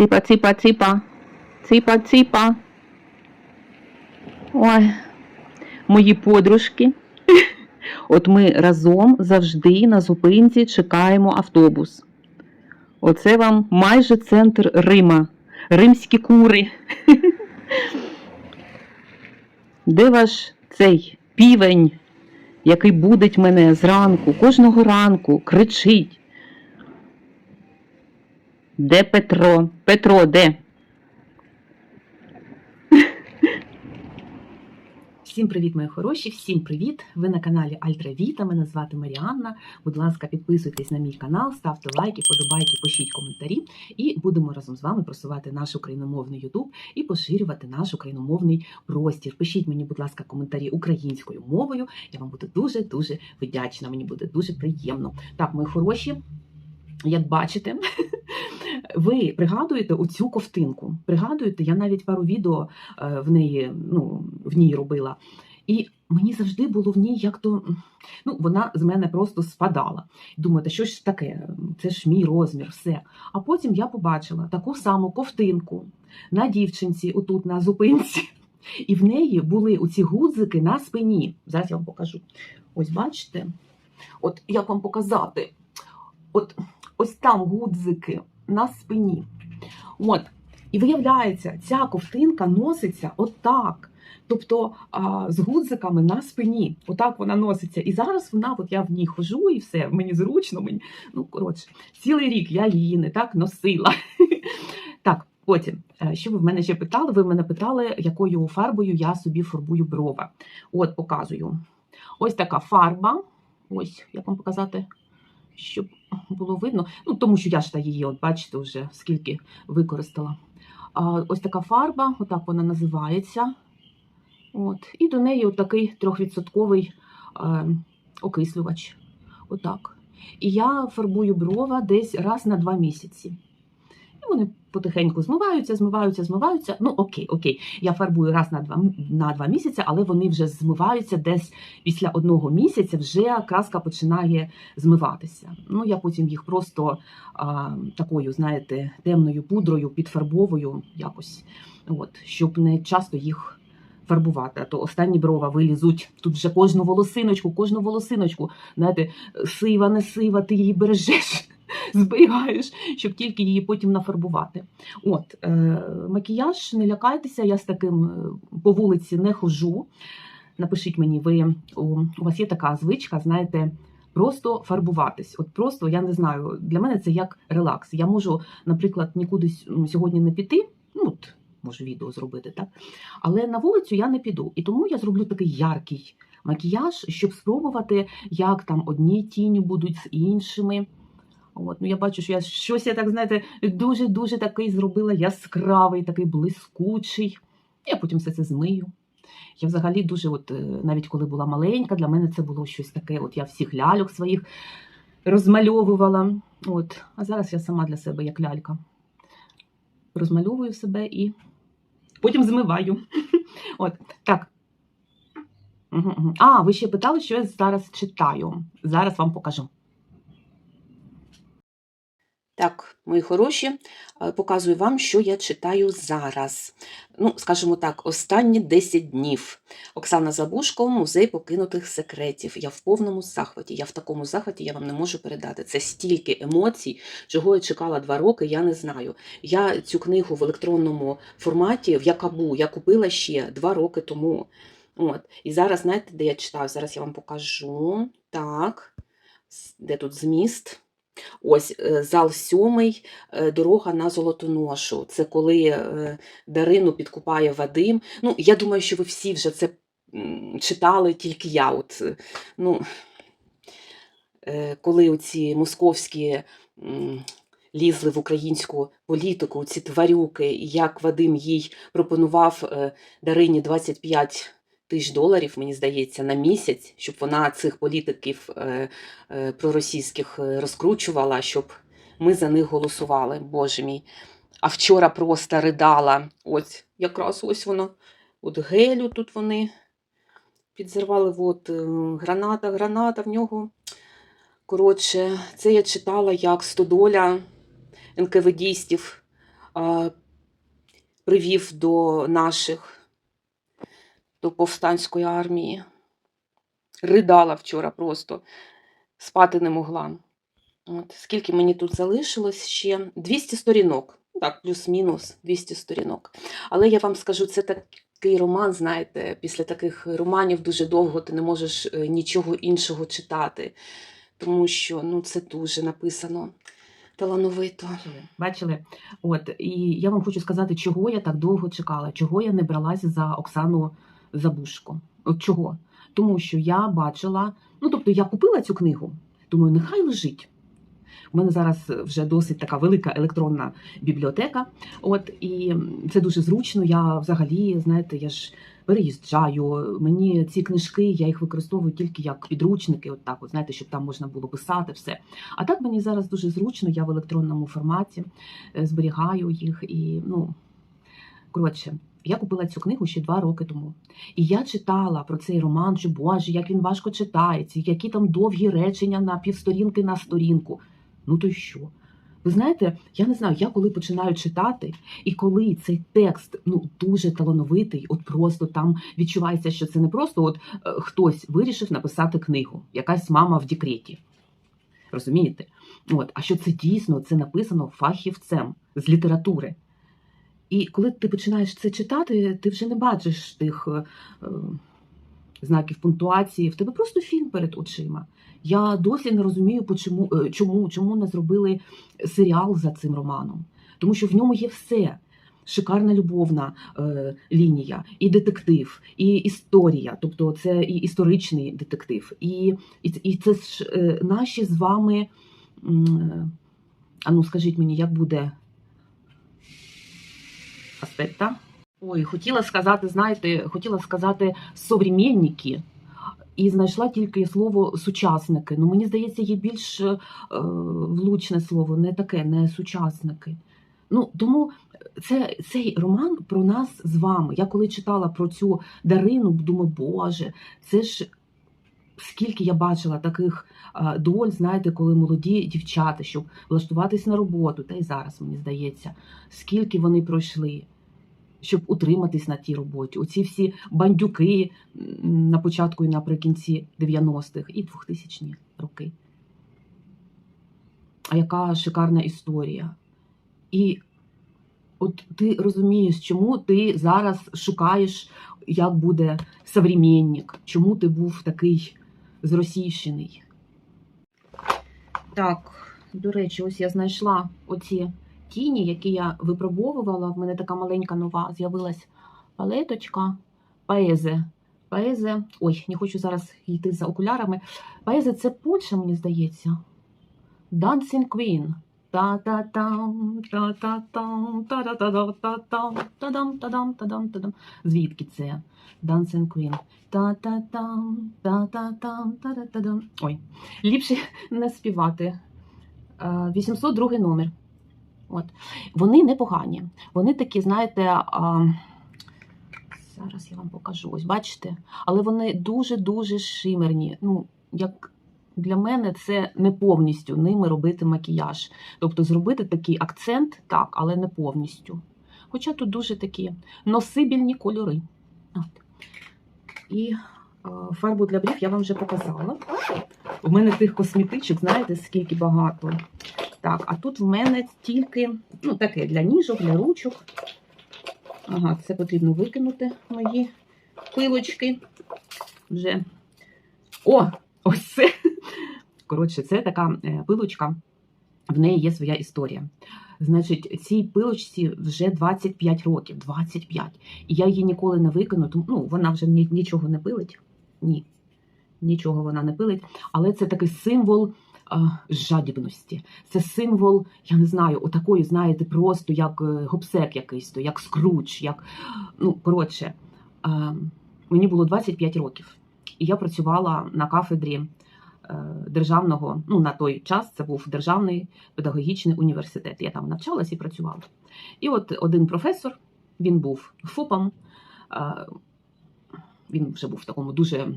Ципа, ципа, ципа. Ципа, ципа. Ой, мої подружки. От ми разом завжди на зупинці чекаємо автобус. Оце вам майже центр Рима. Римські кури. Де ваш цей півень, який будить мене зранку, кожного ранку, кричить? Де Петро? Петро, де? Всім привіт, мої хороші! Всім привіт! Ви на каналі Альтра Віта. Мене звати Маріанна. Будь ласка, підписуйтесь на мій канал, ставте лайки, подобайки, пишіть коментарі, і будемо разом з вами просувати наш україномовний Ютуб і поширювати наш україномовний простір. Пишіть мені, будь ласка, коментарі українською мовою. Я вам буду дуже дуже вдячна. Мені буде дуже приємно. Так, мої хороші. Як бачите, ви пригадуєте оцю ковтинку. Пригадуєте, я навіть пару відео е, в неї ну, в ній робила. І мені завжди було в ній як то. Ну, вона з мене просто спадала. Думаю, що ж таке? Це ж мій розмір, все. А потім я побачила таку саму ковтинку на дівчинці, отут на зупинці. І в неї були оці гудзики на спині. Зараз я вам покажу. Ось бачите? От як вам показати? От ось там гудзики на спині. От. І виявляється, ця ковтинка носиться отак. Тобто а, з гудзиками на спині. Отак вона носиться. І зараз вона, от я в ній хожу, і все, мені зручно. Мені, ну, коротше, цілий рік я її не так носила. Так, потім, е, що ви в мене ще питали? Ви мене питали, якою фарбою я собі фарбую брова. От, показую. Ось така фарба. Ось, як вам показати, щоб було видно. Ну, тому що я ж та її, от бачите, вже скільки використала. А, ось така фарба, отак вона називається. От. І до неї отакий такий трьохвідсотковий е, окислювач. Отак. І я фарбую брова десь раз на два місяці. І вони потихеньку змиваються, змиваються, змиваються. Ну, окей, окей. Я фарбую раз на два, на два місяці, але вони вже змиваються десь після одного місяця, вже краска починає змиватися. Ну, я потім їх просто а, такою, знаєте, темною пудрою підфарбовую якось, от, щоб не часто їх фарбувати. А то останні брова вилізуть. Тут вже кожну волосиночку, кожну волосиночку, знаєте, сива, не сива, ти її бережеш. Зберігаєш, щоб тільки її потім нафарбувати. От, е, макіяж, не лякайтеся, я з таким е, по вулиці не хожу. Напишіть мені, ви у, вас є така звичка, знаєте, просто фарбуватись. От просто я не знаю, для мене це як релакс. Я можу, наприклад, нікуди сьогодні не піти. Ну, от, можу відео зробити, так? Але на вулицю я не піду. І тому я зроблю такий яркий макіяж, щоб спробувати, як там одні тіні будуть з іншими. От, ну я бачу, що я щось я так, знаєте, дуже-дуже такий зробила яскравий, такий блискучий. Я потім все це змию. Я взагалі дуже, от е, навіть коли була маленька, для мене це було щось таке. От я всіх ляльок своїх розмальовувала. От, а зараз я сама для себе як лялька. Розмальовую себе і потім змиваю. От, так. А, ви ще питали, що я зараз читаю. Зараз вам покажу. Так, мої хороші, е, показую вам, що я читаю зараз. Ну, скажімо так, останні 10 днів. Оксана Забушко, музей покинутих секретів. Я в повному захваті. Я в такому захваті я вам не можу передати. Це стільки емоцій, чого я чекала два роки, я не знаю. Я цю книгу в електронному форматі в Якабу я купила ще два роки тому. От. І зараз, знаєте, де я читаю? Зараз я вам покажу. Так, де тут зміст? Ось е, зал сьомий, е, дорога на Золотоношу. Це коли е, Дарину підкупає Вадим. Ну, я думаю, що ви всі вже це читали, тільки я. От, ну, коли оці московські лізли в українську політику, ці тварюки, і як Вадим їй пропонував Дарині 25 тисяч доларів, мені здається, на місяць, щоб вона цих політиків е, е, проросійських е, розкручувала, щоб ми за них голосували. Боже мій. А вчора просто ридала. Ось, якраз ось воно. От гелю тут вони підзірвали. От, граната, граната в нього. Коротше, це я читала як стодоля НКВДістів привів до наших, до повстанської армії. Ридала вчора просто, спати не могла. От, скільки мені тут залишилось ще? 200 сторінок. Так, плюс-мінус 200 сторінок. Але я вам скажу, це такий роман, знаєте, після таких романів дуже довго ти не можеш е, нічого іншого читати, тому що ну, це дуже написано талановито. Бачили? От, і я вам хочу сказати, чого я так довго чекала, чого я не бралася за Оксану Забушко. От чого? Тому що я бачила, ну тобто я купила цю книгу, думаю, нехай лежить. У мене зараз вже досить така велика електронна бібліотека. От і це дуже зручно. Я взагалі, знаєте, я ж переїжджаю. Мені ці книжки, я їх використовую тільки як підручники, от так, от, знаєте, щоб там можна було писати все. А так мені зараз дуже зручно, я в електронному форматі е, зберігаю їх і ну коротше. Я купила цю книгу ще два роки тому. І я читала про цей роман, що Боже, як він важко читається, які там довгі речення на півсторінки на сторінку. Ну то й що? Ви знаєте, я не знаю, я коли починаю читати, і коли цей текст ну дуже талановитий, от просто там відчувається, що це не просто от е, хтось вирішив написати книгу, якась мама в декреті. Розумієте? От, а що це дійсно це написано фахівцем з літератури. І коли ти починаєш це читати, ти вже не бачиш тих е, е, знаків пунктуації, в тебе просто фільм перед очима. Я досі не розумію, почому, е, чому, чому не зробили серіал за цим романом. Тому що в ньому є все. Шикарна любовна е, лінія, і детектив, і історія, тобто це і історичний детектив, і, і, і це ж е, наші з вами. е, А ну скажіть мені, як буде аспекта? Ой, хотіла сказати, знаєте, хотіла сказати современники, і знайшла тільки слово сучасники. Ну, мені здається, є більш е, влучне слово, не таке, не сучасники. Ну, тому це, цей роман про нас з вами. Я коли читала про цю Дарину, думаю, Боже, це ж скільки я бачила таких доль, знаєте, коли молоді дівчата, щоб влаштуватись на роботу, та й зараз, мені здається, скільки вони пройшли. Щоб утриматись на тій роботі, оці всі бандюки на початку і наприкінці 90-х і 2000-ні роки. А яка шикарна історія. І от ти розумієш, чому ти зараз шукаєш, як буде современник, чому ти був такий зросійщений. Так, до речі, ось я знайшла оці тіні, які я випробовувала. В мене така маленька нова з'явилась палеточка Паезе. Паезе. Ой, не хочу зараз йти за окулярами. Паезе це Польща, мені здається. Dancing Queen. Та-та-там, та-та-там, та-та-та-та-та-там, та-дам, та-дам, та-дам, та-дам. Звідки це? Dancing Queen. Та-та-там, та-та-там, та-та-та-дам. Ой, ліпше не співати. Е, 802 номер. От. Вони непогані. Вони такі, знаєте, а... зараз я вам покажу. Ось бачите? Але вони дуже-дуже шимерні. Ну, як для мене це не повністю ними робити макіяж. Тобто зробити такий акцент, так, але не повністю. Хоча тут дуже такі носибільні кольори. От. І е, фарбу для брів я вам вже показала. У мене тих косметичок, знаєте, скільки багато. Так, а тут в мене тільки ну, таке для ніжок, для ручок. Ага, це потрібно викинути мої пилочки. Вже. О! Ось це. Коротше, це така е, пилочка, в неї є своя історія. Значить, цій пилочці вже 25 років. 25. І я її ніколи не викину, тому ну, вона вже ні- нічого не пилить. Ні, нічого вона не пилить. Але це такий символ а, жадібності. Це символ, я не знаю, отакої, знаєте, просто як е, гопсек якийсь, то, як скруч, як. Ну, коротше, а, мені було 25 років, і я працювала на кафедрі е, державного, ну на той час це був державний педагогічний університет. Я там навчалась і працювала. І от один професор, він був ФОПом, е, він вже був в такому дуже е,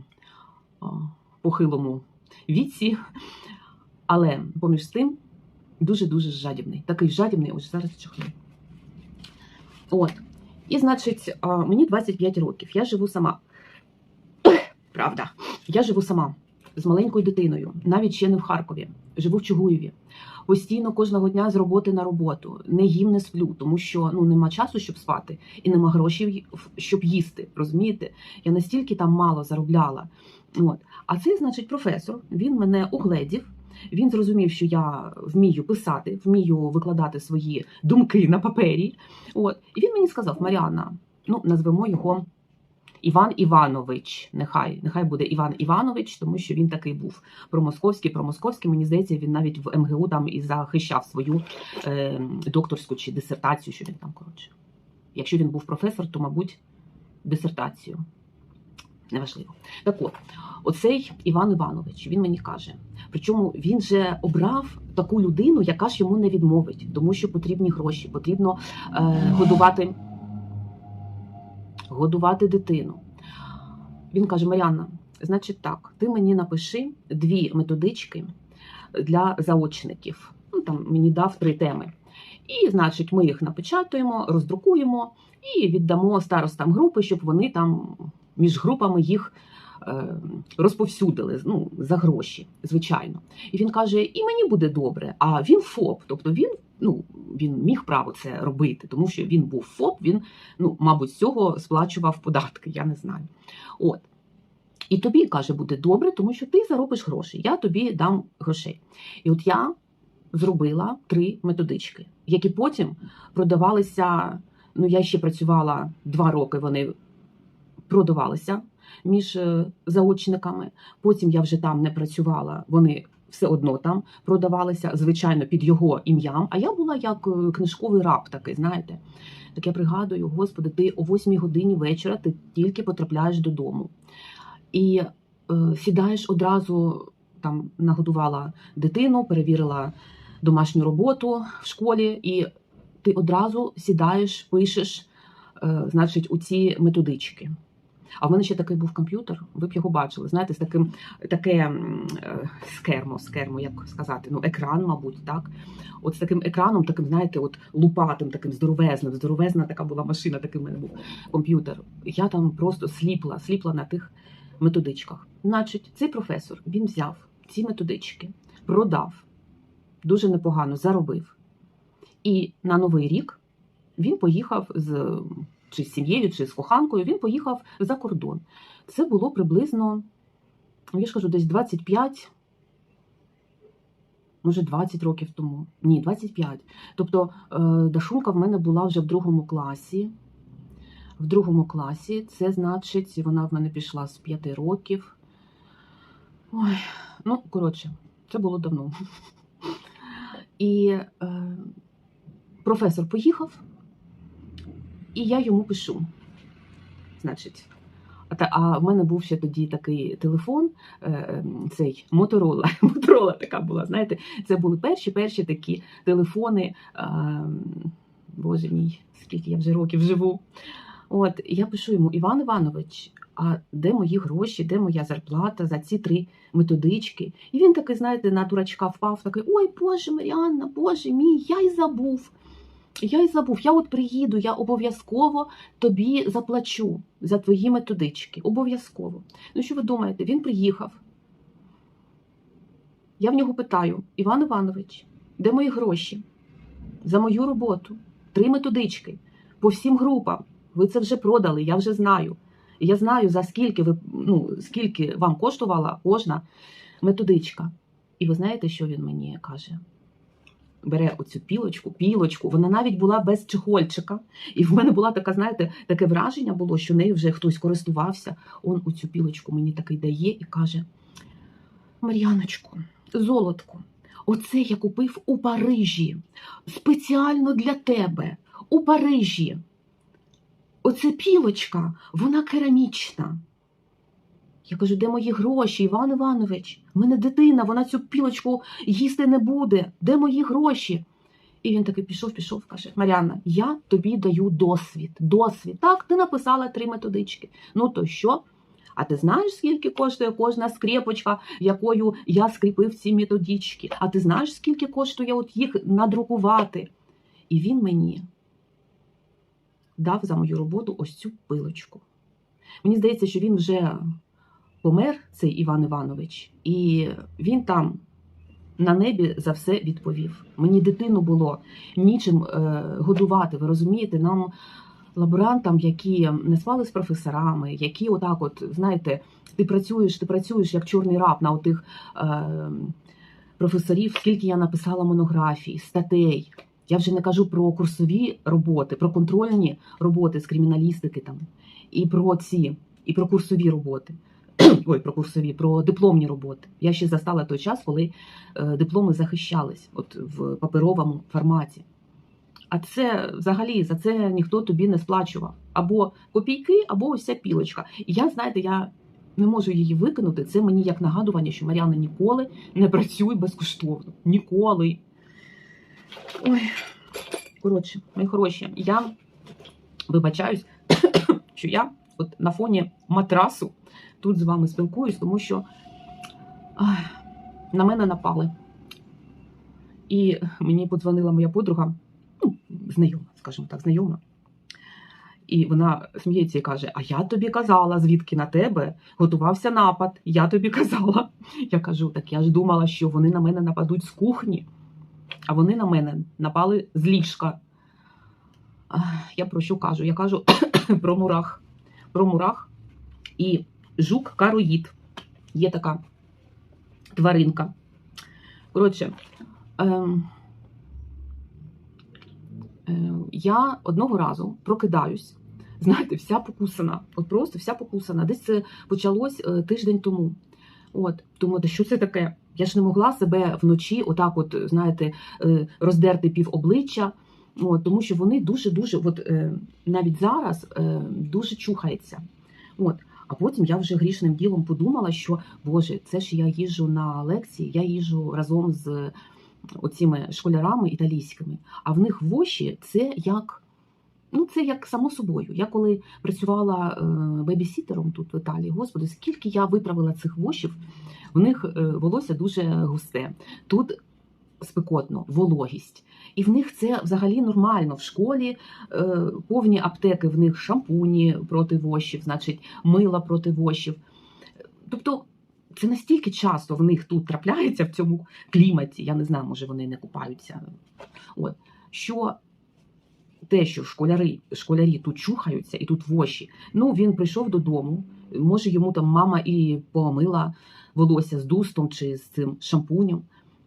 похилому віці, але поміж тим дуже-дуже жадібний. Такий жадібний, ось зараз чехну. От. І, значить, мені 25 років. Я живу сама. Правда, я живу сама з маленькою дитиною, навіть ще не в Харкові, живу в Чугуєві. Постійно кожного дня з роботи на роботу. Не їм, не сплю, тому що ну нема часу, щоб спати, і нема грошей, щоб їсти. Розумієте? Я настільки там мало заробляла. От. А цей, значить, професор, він мене угледів. Він зрозумів, що я вмію писати, вмію викладати свої думки на папері. От. І він мені сказав: Маріанна, ну назвемо його Іван Іванович. Нехай нехай буде Іван Іванович, тому що він такий був промосковський, промосковський. Мені здається, він навіть в МГУ там і захищав свою е, докторську чи дисертацію, що він там коротше. Якщо він був професор, то, мабуть, дисертацію. Неважливо. Так от, оцей Іван Іванович, він мені каже. Причому він же обрав таку людину, яка ж йому не відмовить, тому що потрібні гроші, потрібно е, годувати, годувати дитину. Він каже: Маріанна, значить так, ти мені напиши дві методички для заочників. Ну, там мені дав три теми. І, значить, ми їх напечатаємо, роздрукуємо і віддамо старостам групи, щоб вони там між групами їх е, розповсюдили ну, за гроші, звичайно. І він каже: і мені буде добре. А він ФОП, тобто він. Ну, він міг право це робити, тому що він був ФОП, він, ну, мабуть, з цього сплачував податки, я не знаю. От. І тобі каже, буде добре, тому що ти заробиш гроші. Я тобі дам грошей. І от я зробила три методички, які потім продавалися. Ну, я ще працювала два роки, вони продавалися між е, заочниками. Потім я вже там не працювала, вони все одно там продавалися, звичайно, під його ім'ям. А я була як е, книжковий раб такий, знаєте. Так я пригадую, господи, ти о 8 годині вечора ти тільки потрапляєш додому. І е, сідаєш одразу, там нагодувала дитину, перевірила домашню роботу в школі, і ти одразу сідаєш, пишеш, е, значить, у ці методички. А в мене ще такий був комп'ютер, ви б його бачили. Знаєте, з таким таке е, скермо, скермо, як сказати, ну екран, мабуть, так. От з таким екраном, таким, знаєте, от лупатим, таким здоровезним, здоровезна така була машина, такий в мене був комп'ютер. Я там просто сліпла, сліпла на тих методичках. Значить, цей професор він взяв ці методички, продав дуже непогано, заробив. І на новий рік він поїхав з чи з сім'єю, чи з коханкою, він поїхав за кордон. Це було приблизно, я ж кажу, десь 25, може 20 років тому. Ні, 25. Тобто е, Дашунка в мене була вже в другому класі. В другому класі, це значить, вона в мене пішла з 5 років. Ой, ну, коротше, це було давно. І е, професор поїхав, і я йому пишу. Значить, а, а в мене був ще тоді такий телефон, е, цей Моторола. Моторола така була, знаєте, це були перші перші такі телефони. Е, Боже мій, скільки я вже років живу. От я пишу йому, Іван Іванович, а де мої гроші, де моя зарплата за ці три методички? І він такий, знаєте, на дурачка впав, такий: Ой, Боже, Маріанна, Боже мій, я й забув. Я й забув, я от приїду, я обов'язково тобі заплачу за твої методички. Обов'язково. Ну, що ви думаєте? Він приїхав. Я в нього питаю: Іван Іванович, де мої гроші? За мою роботу. Три методички по всім групам. Ви це вже продали, я вже знаю. Я знаю, за скільки ви ну, скільки вам коштувала кожна методичка. І ви знаєте, що він мені каже? Бере оцю пілочку, пілочку, вона навіть була без чехольчика. І в мене була така, знаєте, таке враження було, що нею вже хтось користувався. Он оцю пілочку мені такий дає і каже: Мар'яночко, золотко, оце я купив у Парижі. Спеціально для тебе. У Парижі. Оце пілочка, вона керамічна. Я кажу, де мої гроші, Іван Іванович? У мене дитина, вона цю пілочку їсти не буде. Де мої гроші? І він таки пішов, пішов, каже: Маріанна, я тобі даю досвід. Досвід. Так, ти написала три методички. Ну то що? А ти знаєш, скільки коштує кожна скрепочка, якою я скріпив ці методички? А ти знаєш, скільки коштує от їх надрукувати? І він мені дав за мою роботу ось цю пилочку. Мені здається, що він вже помер, цей Іван Іванович, і він там на небі за все відповів. Мені дитину було нічим е, годувати. Ви розумієте, нам лаборантам, які не спали з професорами, які отак, от знаєте, ти працюєш, ти працюєш як чорний раб на отих е, професорів, скільки я написала монографій, статей. Я вже не кажу про курсові роботи, про контрольні роботи з криміналістики там, і про ці, і про курсові роботи. Ой, про курсові, про дипломні роботи. Я ще застала той час, коли е, дипломи захищались от в паперовому форматі. А це взагалі за це ніхто тобі не сплачував. Або копійки, або ось ця пілочка. І я, знаєте, я не можу її викинути. Це мені як нагадування, що Мар'яна ніколи не працює безкоштовно. Ніколи. Ой, коротше, мої хороші, я вибачаюсь, що я от на фоні матрасу тут з вами спілкуюсь, тому що ах, на мене напали. І мені подзвонила моя подруга, ну, знайома, скажімо так, знайома. І вона сміється і каже: А я тобі казала, звідки на тебе готувався напад. Я тобі казала. Я кажу, так я ж думала, що вони на мене нападуть з кухні, а вони на мене напали з ліжка. Я про що кажу? Я кажу про мурах. Про мурах і жук кароїд. Є така тваринка. Коротше, ем, е, я одного разу прокидаюсь, знаєте, вся покусана. От просто вся покусана. Десь це почалось е, тиждень тому. От, думаю, «Та що це таке? Я ж не могла себе вночі, отак, от, знаєте, е, роздерти пів обличчя. От, тому що вони дуже-дуже, от е, навіть зараз е, дуже чухається. От. А потім я вже грішним ділом подумала, що Боже, це ж я їжджу на лекції, я їжджу разом з оціми школярами італійськими. А в них воші це як. Ну, це як само собою. Я коли працювала е, бебісітером тут в Італії, господи, скільки я виправила цих вошів, в них е, волосся дуже густе. Тут спекотно, вологість. І в них це взагалі нормально. В школі е, повні аптеки, в них шампуні проти вошів, значить, мила проти вошів. Тобто це настільки часто в них тут трапляється в цьому кліматі, я не знаю, може вони не купаються. От, що те, що школяри, школярі тут чухаються і тут воші, ну він прийшов додому, може йому там мама і помила волосся з дустом чи з цим шампунем.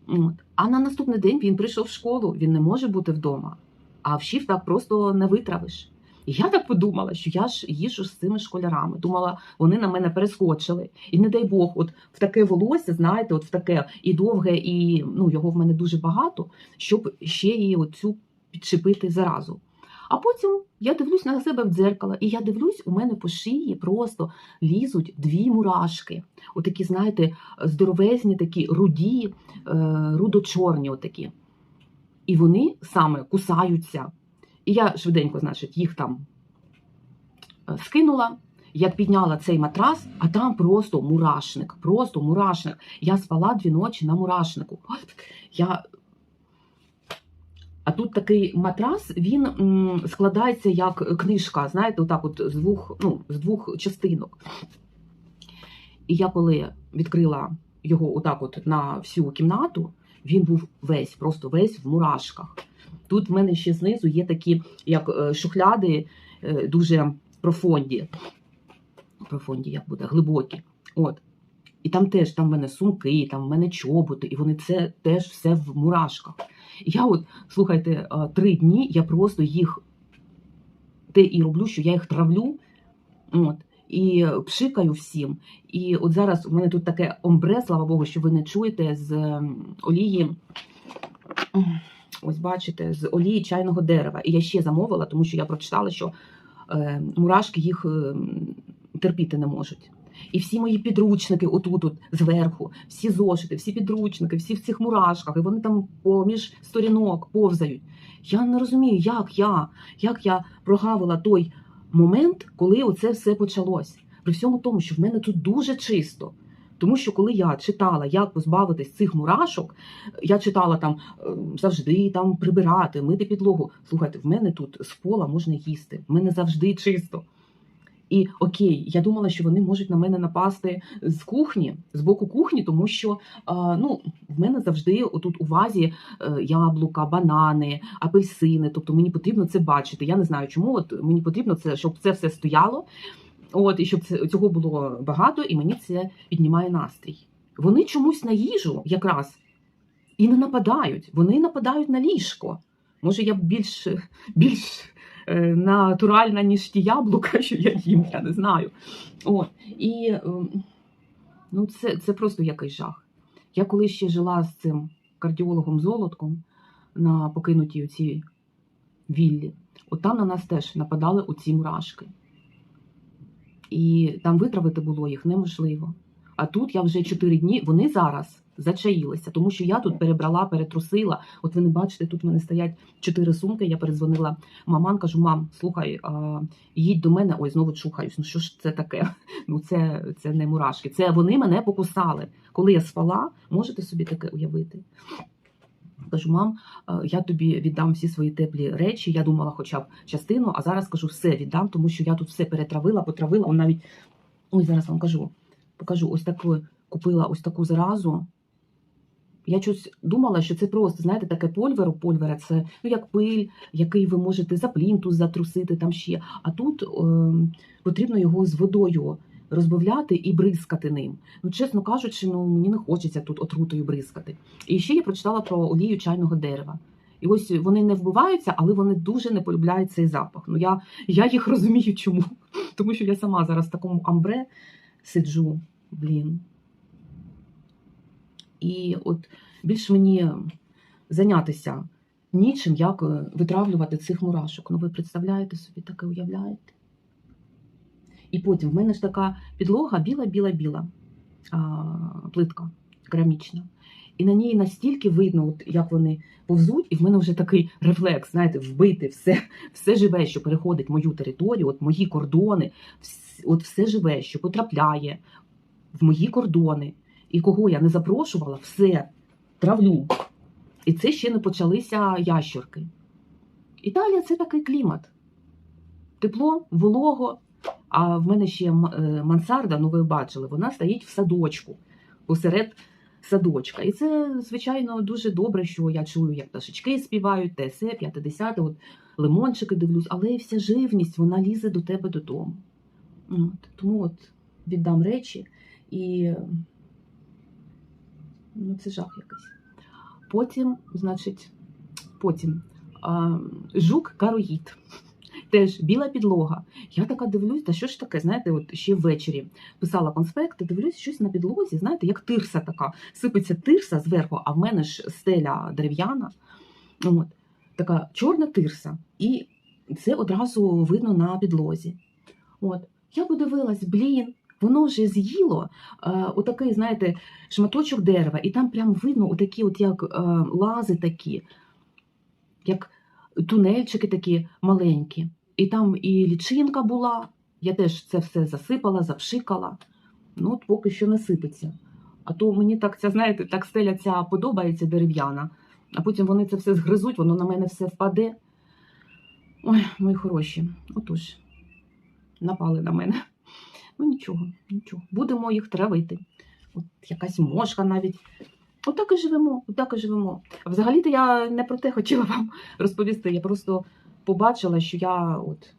От. А на наступний день він прийшов в школу, він не може бути вдома, а вщів так просто не витравиш. І я так подумала, що я ж їжу з цими школярами. Думала, вони на мене перескочили. І не дай Бог, от в таке волосся, знаєте, от в таке і довге, і ну його в мене дуже багато, щоб ще її оцю підчепити заразу. А потім я дивлюсь на себе в дзеркало, і я дивлюсь, у мене по шиї просто лізуть дві мурашки. Отакі, знаєте, здоровезні, такі руді, е, рудочорні, отакі. І вони саме кусаються. І я швиденько, значить, їх там е, скинула. Як підняла цей матрас, а там просто мурашник, просто мурашник. Я спала дві ночі на мурашнику. Я... А тут такий матрас, він складається як книжка, знаєте, отак от з двох, ну, з двох частинок. І я коли відкрила його отак от на всю кімнату, він був весь, просто весь в мурашках. Тут в мене ще знизу є такі, як е, шухляди, е, дуже профонді. Профонді, як буде, глибокі. От. І там теж там в мене сумки, там в мене чоботи, і вони це теж все в мурашках. Я от, слухайте, е, три дні я просто їх те і роблю, що я їх травлю. От. І пшикаю всім. І от зараз у мене тут таке омбре, слава Богу, що ви не чуєте з ем, олії. Ось бачите, з олії чайного дерева. І я ще замовила, тому що я прочитала, що е, мурашки їх е, терпіти не можуть. І всі мої підручники, отут, от, зверху, всі зошити, всі підручники, всі в цих мурашках, і вони там поміж сторінок повзають. Я не розумію, як я, як я прогавила той момент, коли оце все почалось. При всьому тому, що в мене тут дуже чисто. Тому що коли я читала, як позбавитись цих мурашок, я читала там е, завжди там прибирати, мити підлогу. Слухайте, в мене тут з пола можна їсти, в мене завжди чисто. І окей, я думала, що вони можуть на мене напасти з кухні, з боку кухні, тому що ну, в мене завжди отут у вазі е, яблука, банани, апельсини. Тобто мені потрібно це бачити. Я не знаю, чому. От мені потрібно це, щоб це все стояло. От, і щоб це, цього було багато, і мені це піднімає настрій. Вони чомусь на їжу якраз і не нападають. Вони нападають на ліжко. Може, я більш, більш е, натуральна, ніж ті яблука, що я їм, я не знаю. От. І ем, ну, це, це просто якийсь жах. Я коли ще жила з цим кардіологом Золотком на покинутій цій віллі, от там на нас теж нападали оці мурашки. І там витравити було їх неможливо. А тут я вже 4 дні, вони зараз зачаїлися, тому що я тут перебрала, перетрусила. От ви не бачите, тут в мене стоять чотири сумки. Я передзвонила маман, кажу: мам, слухай, а, їдь до мене. Ой, знову чухаюсь. Ну що ж це таке? Ну це, це не мурашки. Це вони мене покусали. Коли я спала, можете собі таке уявити. Кажу, мам, я тобі віддам всі свої теплі речі. Я думала, хоча б частину, а зараз кажу, все віддам, тому що я тут все перетравила, потравила. Он навіть ой, зараз вам кажу, покажу, ось таку купила ось таку заразу. Я щось думала, що це просто, знаєте, таке польверо, польвера, це ну, як пиль, який ви можете за плінтус затрусити там ще. А тут е, потрібно його з водою розбавляти і бризкати ним. Ну, чесно кажучи, ну мені не хочеться тут отрутою бризкати. І ще я прочитала про олію чайного дерева. І ось вони не вбиваються, але вони дуже не полюбляють цей запах. Ну я, я їх розумію, чому. Тому що я сама зараз в такому амбре сиджу, блін. І от більш мені зайнятися нічим, як е, витравлювати цих мурашок. Ну, ви представляєте собі таке, уявляєте? І потім в мене ж така підлога біла-біла-біла плитка керамічна. І на ній настільки видно, от як вони повзуть, і в мене вже такий рефлекс, знаєте, вбити все, все живе, що переходить мою територію, от мої кордони, от все живе, що потрапляє в мої кордони. І кого я не запрошувала, все травлю. І це ще не почалися ящурки. Італія це такий клімат. Тепло, волого. А в мене ще е, мансарда, ну ви бачили, вона стоїть в садочку, посеред садочка. І це, звичайно, дуже добре, що я чую, як пташечки співають, те се, п'яте десяте, от лимончики дивлюсь, але вся живність вона лізе до тебе додому. От, тому от віддам речі і ну, це жах якийсь. Потім, значить, потім а, жук кароїд. Теж біла підлога. Я така дивлюсь, та що ж таке, знаєте, от ще ввечері писала конспект, дивлюсь, щось на підлозі, знаєте, як тирса така. Сипеться тирса зверху, а в мене ж стеля дерев'яна. От, така чорна тирса. І це одразу видно на підлозі. От, я подивилась, блін, воно вже з'їло е, отакий, знаєте, шматочок дерева, і там прям видно отакі, от як е, лази такі, як тунельчики такі маленькі. І там і лічинка була. Я теж це все засипала, запшикала. Ну, от поки що не сипеться. А то мені так ця, знаєте, так стеля ця подобається дерев'яна, а потім вони це все згризуть, воно на мене все впаде. Ой, мої хороші, отож, напали на мене. Ну нічого, нічого. Будемо їх травити. От якась мошка навіть. Отак і живемо, отак і живемо. Взагалі-то я не про те хотіла вам розповісти. Я просто побачила, що я от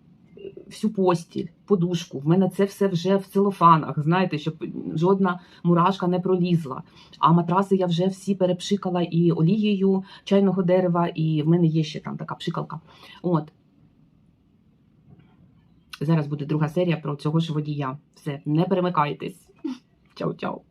всю постіль, подушку, в мене це все вже в целофанах, знаєте, щоб жодна мурашка не пролізла. А матраси я вже всі перепшикала і олією чайного дерева, і в мене є ще там така пшикалка. От. Зараз буде друга серія про цього ж водія. Все, не перемикайтесь. Чао-чао.